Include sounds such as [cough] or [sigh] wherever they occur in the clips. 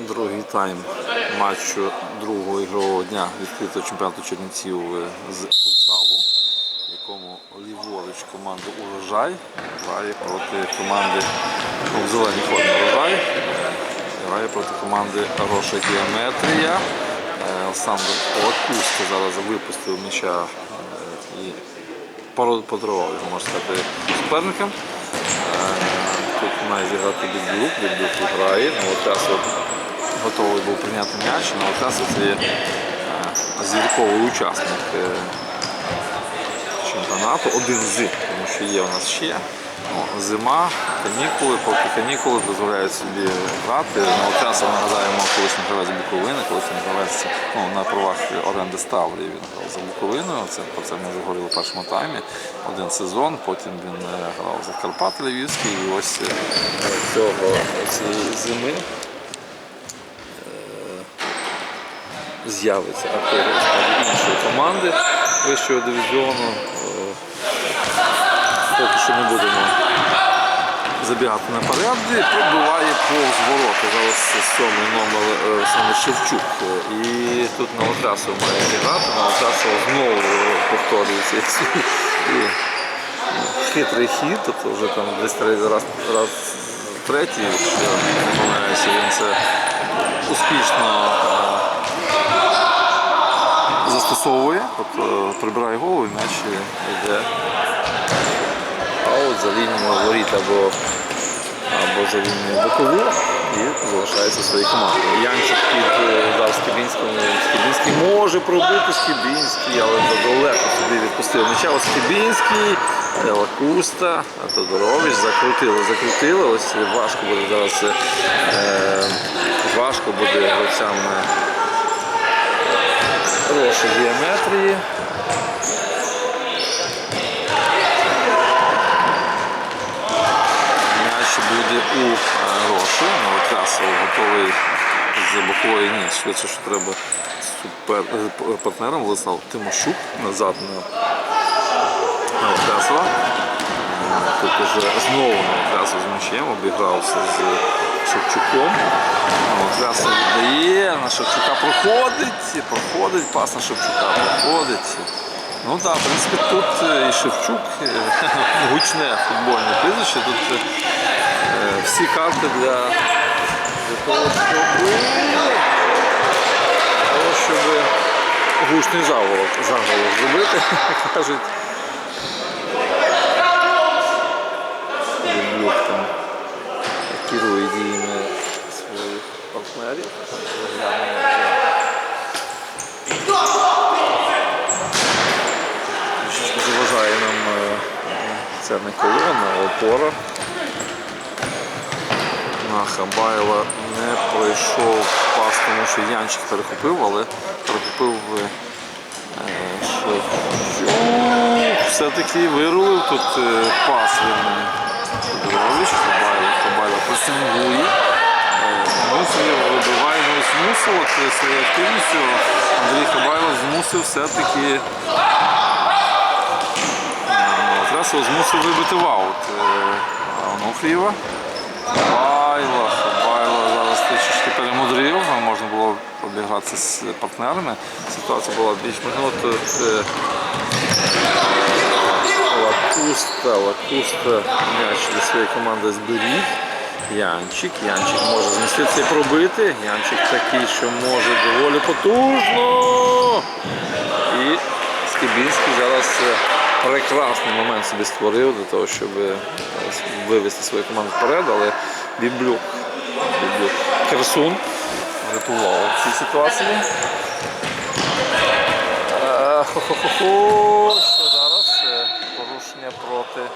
Другий тайм матчу другого ігрового дня відкритого чемпіонату Чернівців е, з футзалу, в якому ліворуч команда Урожай грає проти команди ну, в зеленій формі Урожай. е, Грає проти команди Роша Геометрія. Е, Олександр Лакуста зараз випустив м'яча і подарував його, можна сказати, суперникам. Тут має зіграти Бідбюк, Бідбюк грає. Новотрасов готовий був прийняти м'яч. Це є е, зірковий учасник е, чемпіонату, один з, тому що є у нас ще. Ну, зима, канікули, поки канікули дозволяють собі грати. Новотрасов, нагадаємо, колишній гравець Буковини, колишній гравець ну, на правах оренди Ставлі він грав за Буковиною. Це, про це ми вже говорили в першому таймі. Один сезон, потім він е, грав за Карпати Львівський і ось цього цієї зими е, з'явиться актор іншої команди вищого дивізіону. Е, Поки що не будемо забігати наперед, і пробиває повз. Зараз сьомий номер е, саме Шевчук. І тут на Новотрасов має зіграти, Новотрасов знову повторюється і, ну, хитрий хід, тобто вже там десь раз, раз третій, якщо не помиляюся, він це успішно е, застосовує, тобто прибирає голову і м'яч йде аут за лінією воріт або, або за лінією бокову і залишається своєю командою. Янчик під е, удар Скібінському. Скібінський може пробити Скібінський, але задалеко собі відпустив м'яча. Скібінський, е, Лакуста, Тодорович закрутили, закрутили. Ось важко буде зараз е, важко буде гравцям е, хорошої геометрії. М'яч буде у е, Роші. Новотрасов готовий з бокової ні. Швидше, що треба супер е, партнером Владислав Тимощук назад на Новотрасова. Е, Тут уже знову Новотрасов з м'ячем обігрався з Шевчуком. Новотрасов віддає, на Шевчука проходить, проходить, пас на Шевчука проходить. Ну так, в принципі, тут е, і Шевчук е, [laughs] гучне футбольне прізвище. Тут е, всі карти для, для того, щоб, того, щоб гучний заголовок, заголовок зробити, кажуть. Люблюк там діями своїх партнерів. Трішечки заважає нам е, ця не колона, а опора. На Хабайла не пройшов пас, тому що Янчик перехопив, але перехопив е, Все-таки вирулив тут е, пас він Тодорович, Хабайло пресингує. Е, Мусив вибиває е, своєю активністю. Андрій Хабайло змусив все-таки Трасов змусив вибити в аут е, Онуфрієва. Хабайло, Хабайло зараз трішечки перемудрив, можна було обігратися з партнерами. Ситуація була більш ну, е, Лакуста, Лакуста м'яч для своєї команди зберіг. Янчик, Янчик може зміститися і пробити. Янчик такий, що може доволі потужно. І Скибінський зараз е, прекрасний момент собі створив для того, щоб е, вивести свою команду вперед, але Біблюк, Біблюк Керсун врятував цій ситуації. Е, Хо-хо-хо-хо. Що зараз? Е, Порушення проти.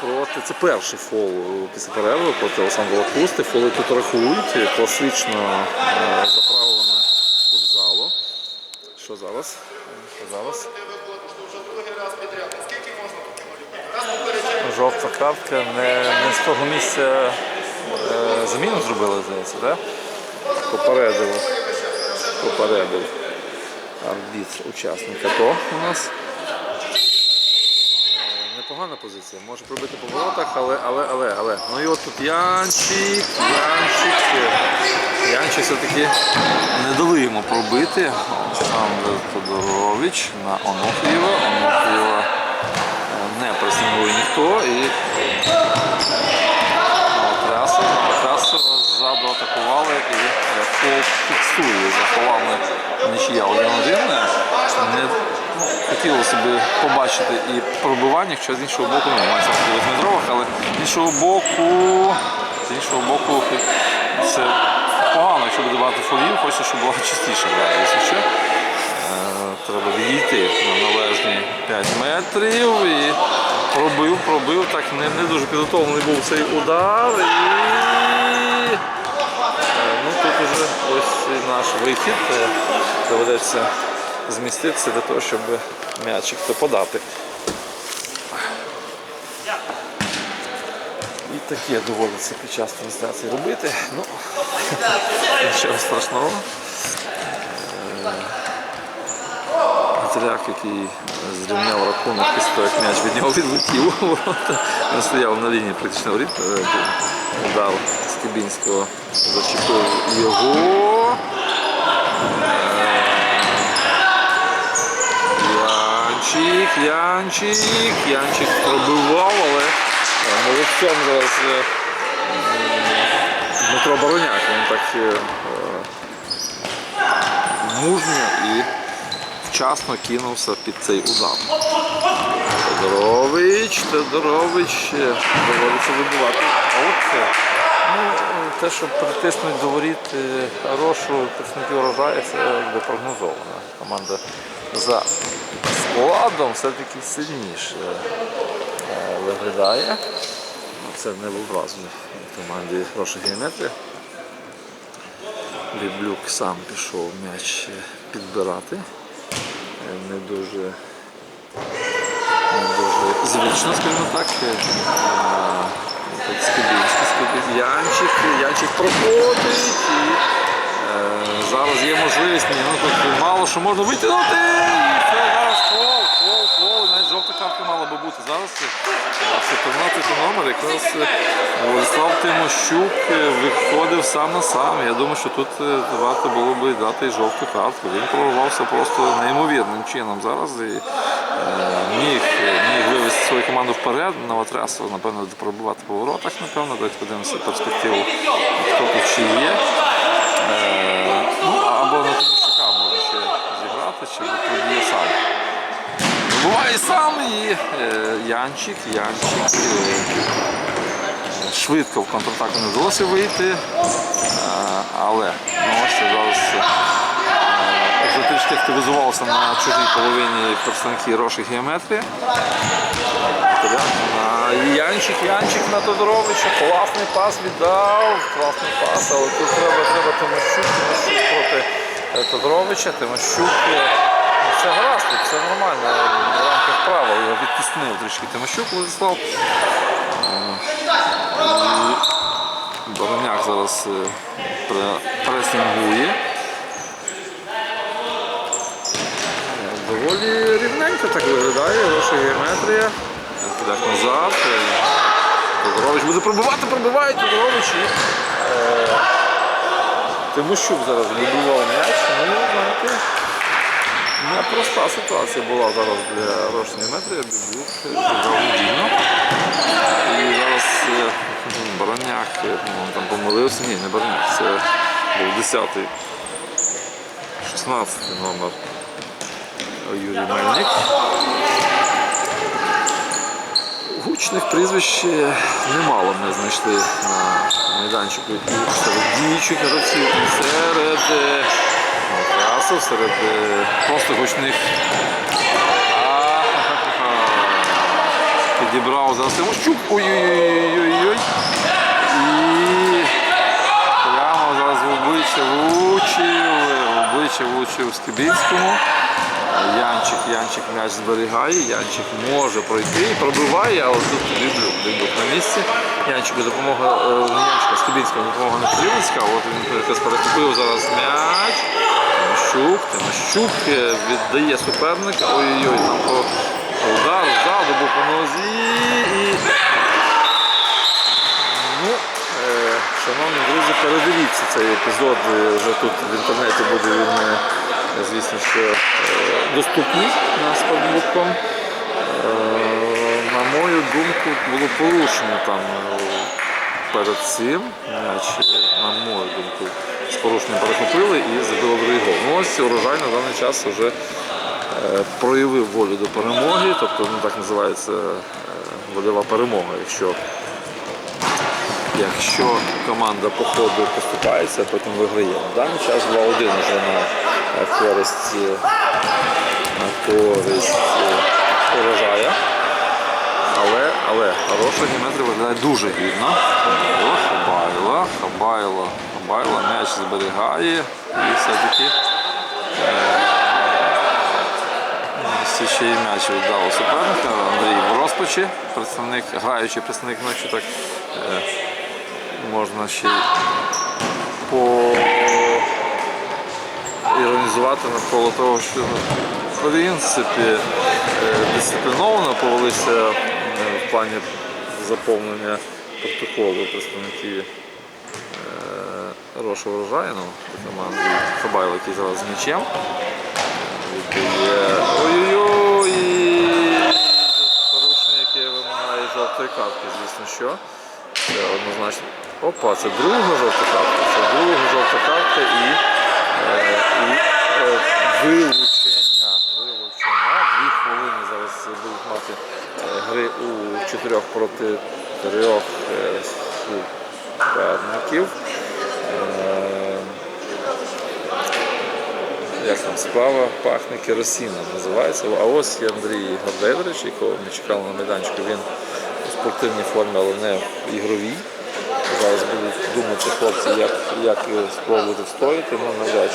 Проти це перший фол після перерви проти Олександра Лакусти. Фоли тут рахують. е, Класично е, за правилами футзалу. Що зараз? Що зараз? Жовта картка не, не з того місця е, заміну зробили, здається, так? Попередили. Попередив арбітр учасника ТО у нас. Непогана позиція. Може пробити по воротах, але, але, але, але. Ну і от тут Янчик, Янчик. Янчик все-таки не дали йому пробити. Олександр Тодорович на Онуфрієва. Онуфрієва е, не пресингує ніхто. І. Трясов ззаду атакували і фіксує за фолами нічия 1-1. Хотілося б побачити і пробивання, хоча з іншого боку, ну, 9 метрових, але з іншого боку, з іншого боку, це погано, якщо буде багато фолів, хочеться, щоб була частіше гра, якщо що. Е, Треба відійти на належні 5 метрів і пробив, пробив, так не, не дуже підготовлений був цей удар. І... Е, Ну, тут уже ось наш вихід. Е, Доведеться зміститися для того, щоб м'ячик то подати. І таке доводиться під час трансляції робити. Ну, нічого страшного. Матеряк, який зрівняв рахунок після того, як м'яч від нього відлетів. Він стояв на лінії практично воріт. е, Удар Скибінського зачепив його. Янчик, Янчик, Янчик пробивав, але е, молодцем зараз е, Дмитро Бороняк. Він так е, мужньо і вчасно кинувся під цей удар. Тодорович е, доводиться вибивати. Ну, те, що притиснуть до воріт хорошу представників урожаю, це якби прогнозовано. Команда за складом все-таки сильніше е, виглядає. Це не був разом в команді хороша геометрія. Біблюк сам пішов м'яч підбирати. Е, Не дуже, не дуже звично, скажімо так. Е, Скибінський. Янчик, Янчик проходить. І, е, зараз є можливість, ну тут мало що можна витягнути. І це фол, фол, фол. Навіть жовта картка мала би бути. Зараз е, 14 номер, якраз е, Владислав Тимощук е, виходив сам на сам. Я думаю, що тут е, варто було би дати й жовту картку. Він прорвався просто неймовірним чином зараз. І, міг, міг вивести свою команду вперед. Новотрясов, напевно, пробувати по воротах, напевно. Давайте подивимося перспективу, хто тут ще є. Ну, або на Тимощука може ще зіграти, чи проб'є сам. Буває сам і е, Янчик, Янчик. Е, швидко в контратаку не вдалося вийти, але ну, ось зараз е, вже трішки активізувалося на чужій половині представники Роші геометрії. Янчик, Янчик на Тодоровича, класний пас віддав, класний пас, але тут треба, треба Тимощук, Тимощук проти Тодоровича, Тимощук. Е, Все гаразд, все нормально, в рамках правил його відтіснив трішки Тимощук Владислав. І Бороняк зараз е, пресингує. Е, Доволі рівненько так виглядає, хороша геометрія. Кидак назад. е, Тодорович буде пробивати, пробиває Тодорович. Е, Тимощук зараз вибивав м'яч. Ну, знаєте, непроста ситуація була зараз для геометрія. Біблюк зіграв надійно. І зараз е, Бороняк е, ну, там помилився. Ні, не Бороняк, це був 10-й, 16-й номер Юрій Мельник. Гучних прізвищ е, немало ми знайшли на майданчику серед діючих гравців, серед Красов, серед е, просто гучних. [laughs] Підібрав зараз Тимощук. Ой-ой-ой-ой-ой. І прямо зараз в обличчя влучив, в обличчя влучив Скибінському. Янчик, Янчик м'яч зберігає, Янчик може пройти і пробиває, але тут Біблюк, Біблюк на місці. Янчику допомога, не Янчика, Скибінському допомога не Кривицька, от він перехопив зараз м'яч. Тимощук, Тимощук е, віддає суперника. Ой-ой-ой, там по Удар, ззаду був по нозі і. Ну, е, шановні друзі, передивіться цей епізод. е, Вже тут в інтернеті буде він, звісно, що доступний на спортбуком. Е, На мою думку, було порушено там перед цим. М'яч, е, на мою думку, з порушенням перехопили і забили другий гол. Ну ось урожай на даний час вже е, проявив волю до перемоги, тобто ну, так називається е, вольова перемога. Якщо Якщо команда по ходу поступається, потім виграє. На даний час 2-1 вже на е, користь, на користь урожая. Але, але хороша геометрія виглядає дуже гідно. Хабайло, Хабайло, Хабайло, Хабайло м'яч зберігає. І все-таки е, ще й м'яч віддав суперника. Андрій в розпачі, представник, граючий представник ночі так е, можна ще й по іронізувати навколо того, що в принципі е, дисципліновано повелися е, в плані заповнення протоколу представників Роша Врожайну, команди Хабайло, який зараз з м'ячем. Ой-ой-ой! Порушення, яке вимагає жовтої картки, звісно що. Це однозначно. Опа, це друга жовта картка. Це друга жовта картка і, е, і е, вилучення. Вилучення. Дві хвилини зараз будуть мати е, гри у чотирьох проти трьох суперників. Е, як там справа пахне керосином називається. А ось є Андрій Гордейович, якого ми чекали на майданчику. Він у спортивній формі, але не в ігровій. Зараз будуть думати хлопці, як, як спробувати встояти, ну навряд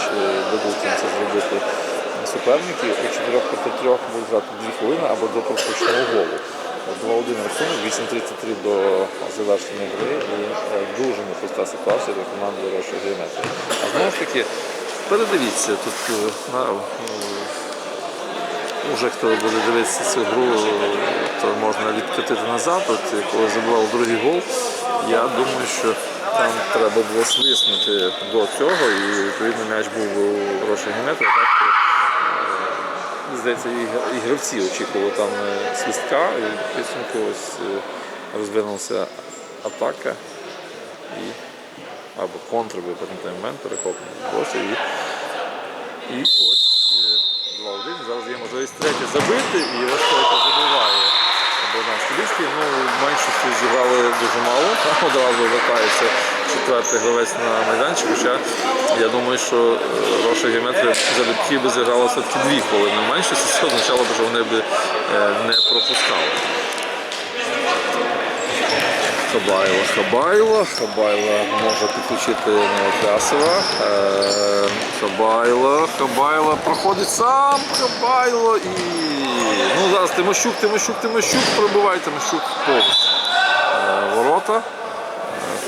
дадуть їм це зробити суперники. У 4 проти 3 будуть грати 2 хвилини або до пропущеного голу. 2-1 рахунок, 8-33 до завершення гри і е, дуже непроста ситуація для команди Рошої Геометрії. А знову ж таки, передивіться, тут е, на, е, Уже хто буде дивитися цю гру, то можна відкатити назад. От коли забивав другий гол, я думаю, що там треба було свиснути до цього, і відповідно м'яч був у грошей геометрії. Е, здається, і гравці очікували там е, свистка, і в підсумку ось е, розвинулася атака і або контр, бо потім момент перехоплення. І ось е, 2-1. Зараз є можливість третє забити, і ось третє забиває Богдан. Ну, в меншості зіграли дуже мало. [laughs] Одразу вертається четвертий гравець на майданчик. Хоча я думаю, що е, Роша Геометрія залюбки би зіграла все-таки дві хвилини в меншості. Це означало б, що вони б е, не пропускали. Хабайло, Хабайло, Хабайло може підключити Новокрасова. Е, Хабайло, Хабайло проходить сам, Хабайло і. Ну зараз Тимощук, Тимощук, Тимощук, пробиває Тимощук повз е, ворота. Е,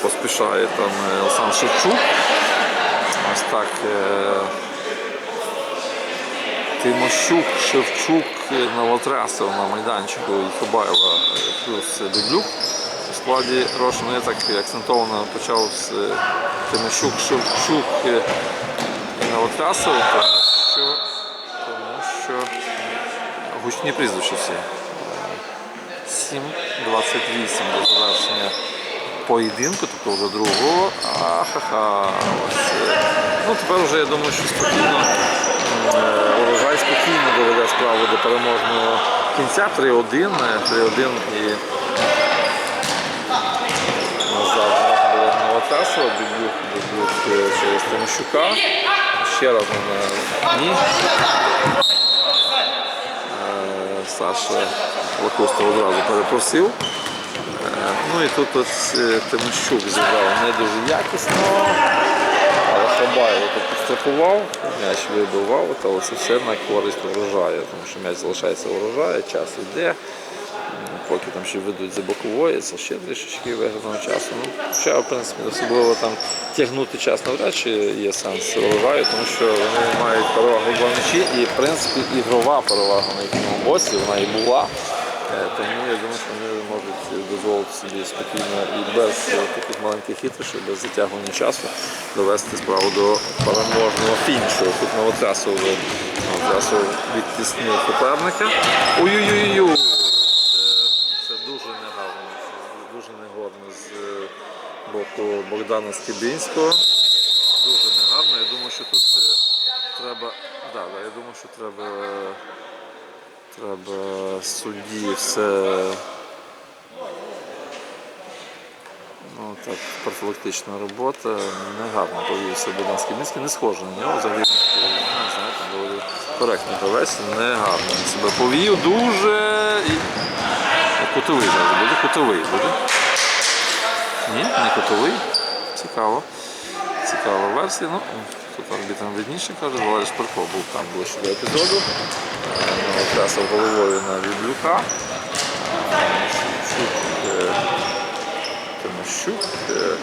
Поспішає там Олександр Шевчук. Ось так. Тимощук, Шевчук, Новотрясов на майданчику і Хабайло плюс Біблюк у складі Рошину. Я так акцентовано почав з е, Тимощук, Шевчук е, і Новотрясов, тому що, тому що гучні прізвища всі. Е, 7-28 до завершення поєдинку, тобто вже другого. Ахаха. Ось, е, ну тепер вже я думаю, що спокійно е, урожай спокійно доведе справу до переможного кінця 3-1. е, 3-1 і назад можна Біблюк, Біблюк е, через Тимощука. Ще раз на ні. Е, Саша Лакоста одразу перепросив. Е, Ну і тут ось е, Тимощук зіграв не дуже якісно, але Хабайло тут підстрахував, м'яч вибивав, але це все на користь урожаю, тому що м'яч залишається урожаю, час йде. Поки там ще ведуть за бокової, це ще трішечки виграного часу. Ну, хоча, в принципі, особливо там тягнути час навряд чи є сенс виливаю, тому що вони мають перевагу два м'ячі і, в принципі, ігрова перевага на їхньому боці, вона і була. Е, Тому я думаю, що вони можуть дозволити собі спокійно і без таких маленьких хитрощів, без затягування часу довести справу до переможного фінішу. Тут Новотрясов, Новотрясов відтіснив суперника. Ой-ой-ой! Дуже негарно, дуже негодно з е, боку Богдана Скибінського. Дуже негарно. Я думаю, що тут е, треба. Да, я думаю, що треба. Треба судді все. Ну так, профілактична робота. Негарно повівся Богдан Скибінський, не схожий на нього. Взагалі, ну, коректний гравець, негарно себе повів, дуже. Кутовий зараз буде, кутовий буде. Ні, не котовий. Цікаво. Цікава версія. Ну, тут арбітрам видніше каже, Валерій Шпирко був там ближче до епізоду. Натрясав головою на. Шевчук, е, Тимощук. е,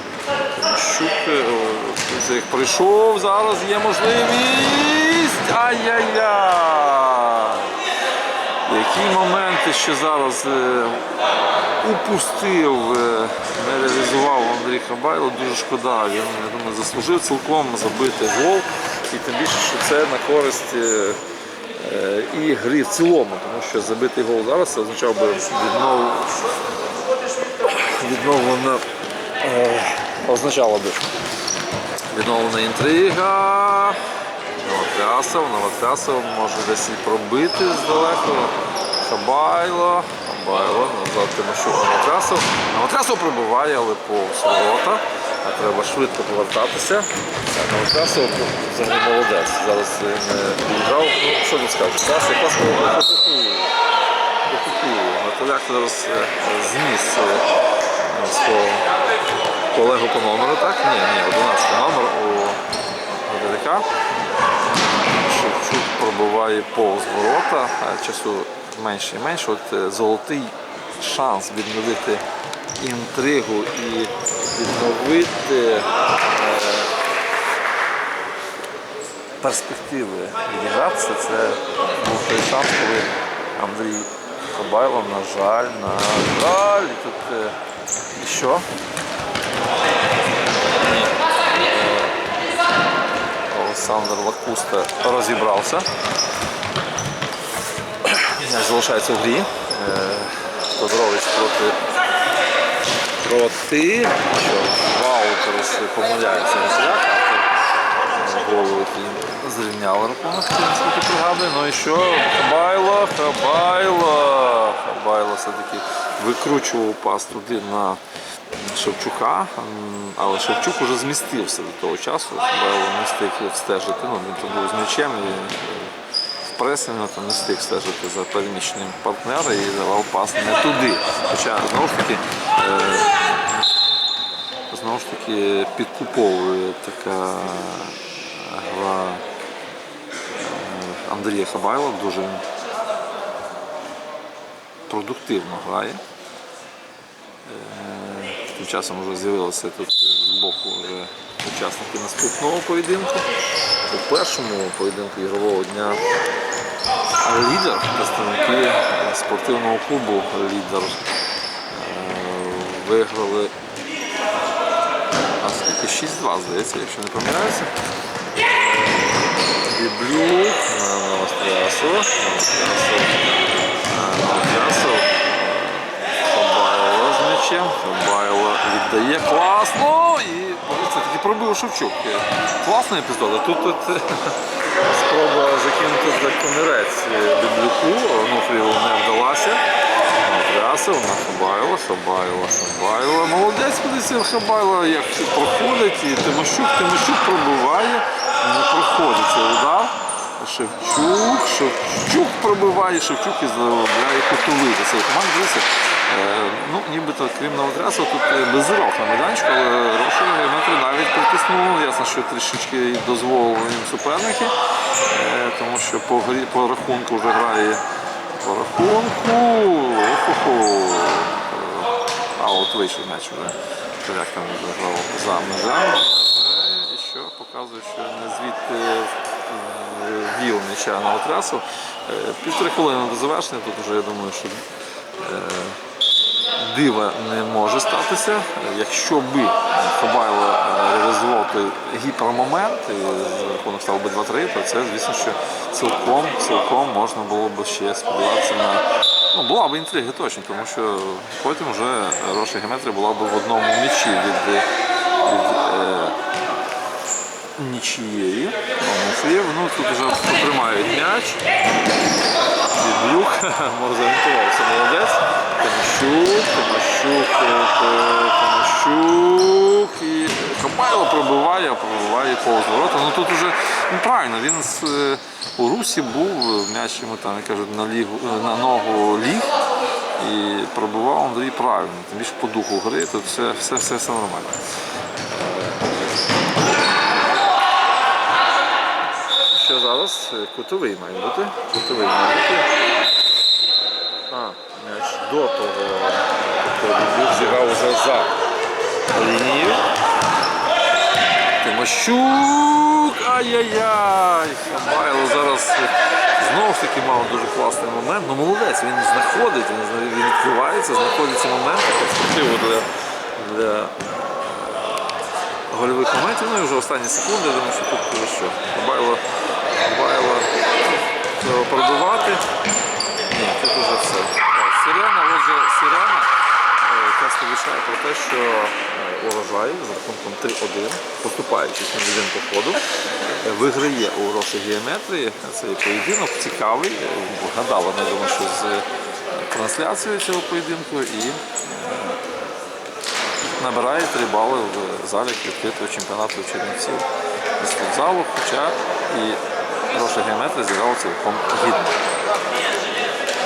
Тимощук. е, прийшов. Зараз є можливість. Ай-яй-яй! Які моменти ще зараз е, упустив, е, не реалізував Андрій Хабайло, дуже шкода. Він я думаю, заслужив цілком забити гол. І тим більше, що це на користь е, і гри в цілому, тому що забитий гол зараз означав би віднов... відновлена е, означало би відновлена інтрига. Новотрясов, Новотрясов може десь і пробити здалеку. Хабайло, Хабайло, назад Тимощук, Новотрясов. Новотрясов пробиває, але повз ворота. А Треба швидко повертатися. Ну, взагалі молодець. Зараз він е, підіграв. Ну, що тут скажеш? Зараз якраз. Попікує. Готовяк зараз е, зніс е, свого колегу по номеру, так? Ні, ні, 11 номер Гадаряка. Шевчук пробиває повз ворота, а часу менше і менше. От е, золотий шанс відновити інтригу і відновити е, перспективи відігратися. Це був той шанс, коли Андрій Хабайло, на жаль, на жаль, і тут е, і що? Олександр Лакуста розібрався. Залишається в грі. Е, Тодорович проти проти. Що Ваутерс помиляється голу, який зрівняли рахунок, пригадую. Ну і що? Хабайло, Хабайло. Хабайло все-таки викручував пас туди на Шевчука, але Шевчук уже змістився до того часу. Хабайло не встиг встежити. Ну, він був з м'ячем і е, в пресингу не встиг стежити за переміщенням партнера і давав пас не туди. Хоча знову ж таки. е, Знову ж таки підкуповує така гра е, Андрія Хабайла, дуже продуктивно грає. Е, часом вже з'явилися тут з боку вже учасники наступного поєдинку. У першому поєдинку ігрового дня лідер представники спортивного клубу лідер е, виграли а 6-2, здається, якщо не помиляюся. Біблюк, Новострясов, Новострясов, Новострясов, М'ячем, Хабайло віддає класно і це таки пробив Шевчук. Класний епізод. Тут, тут [laughs] спроба закинути за комірець Біблюку, Онуфрієву не вдалася. Трясов на Хабайло, Хабайло, Хабайло. Молодець подивився Хабайло, як проходить. І Тимощук, Тимощук пробиває, не проходить удар. Шевчук, Шевчук пробиває, Шевчук і заробляє кутовий до цієї команди. Ну, нібито крім Новотрясова, тут е, беззирок на майданчику, але Роша метри навіть притиснув. Ясно, що трішечки дозволили їм суперники, е, тому що по, грі, по рахунку вже грає по рахунку. Охо-хо. А от вийшов м'яч вже. Як там заграв за межами. І що показує, що не звідти вів м'яча на отрасу. Е, Півтори хвилини до завершення. Тут вже я думаю, що е, дива не може статися. Якщо би Хабайло е, реалізував той гіпермомент і рахунок став би 2-3, то це, звісно, що цілком, цілком можна було б ще сподіватися на. Ну, була б інтрига точно, тому що потім вже Роша Геометрія була б в одному м'ячі від, від е, нічієї. Муфлів. Ну, тут вже потримають м'яч. [laughs] Може зорієнтувався, молодець. Тимощук, Тимощук, е, е, Тимощук і Кабайло пробиває, пробиває повз ворота. Ну тут уже ну, правильно, він е, у Русі був, м'яч йому там, як кажуть, на, лігу, на ногу ліг і пробивав Андрій правильно. Тим більше по духу гри, тут все, все, все, все нормально. Що зараз? Е, Кутовий має бути. Кутовий має бути. А, м'яч до того тобто зіграв уже за лінією. Тимощук! Ай-яй-яй! Хабайло зараз знову ж таки мав дуже класний момент. Ну молодець, він знаходить, він, відкривається, знаходить ці моменти перспективу для, для гольових моментів. Ну і вже останні секунди, я думаю, що тут е, що. Хабайло, Хабайло треба пробивати. Ні, тут уже все. Так, отже, Сирена, е, яка сповіщає про те, що е, урожай з рахунком 3-1, поступаючись на один по ходу, е, виграє у Роші геометрії цей поєдинок цікавий. Вгадала, я думаю, що з трансляцією цього поєдинку і набирає 3 бали в залі відкритого чемпіонату Чернівців з футзалу, хоча і Роша геометрія зіграла цілком гідно.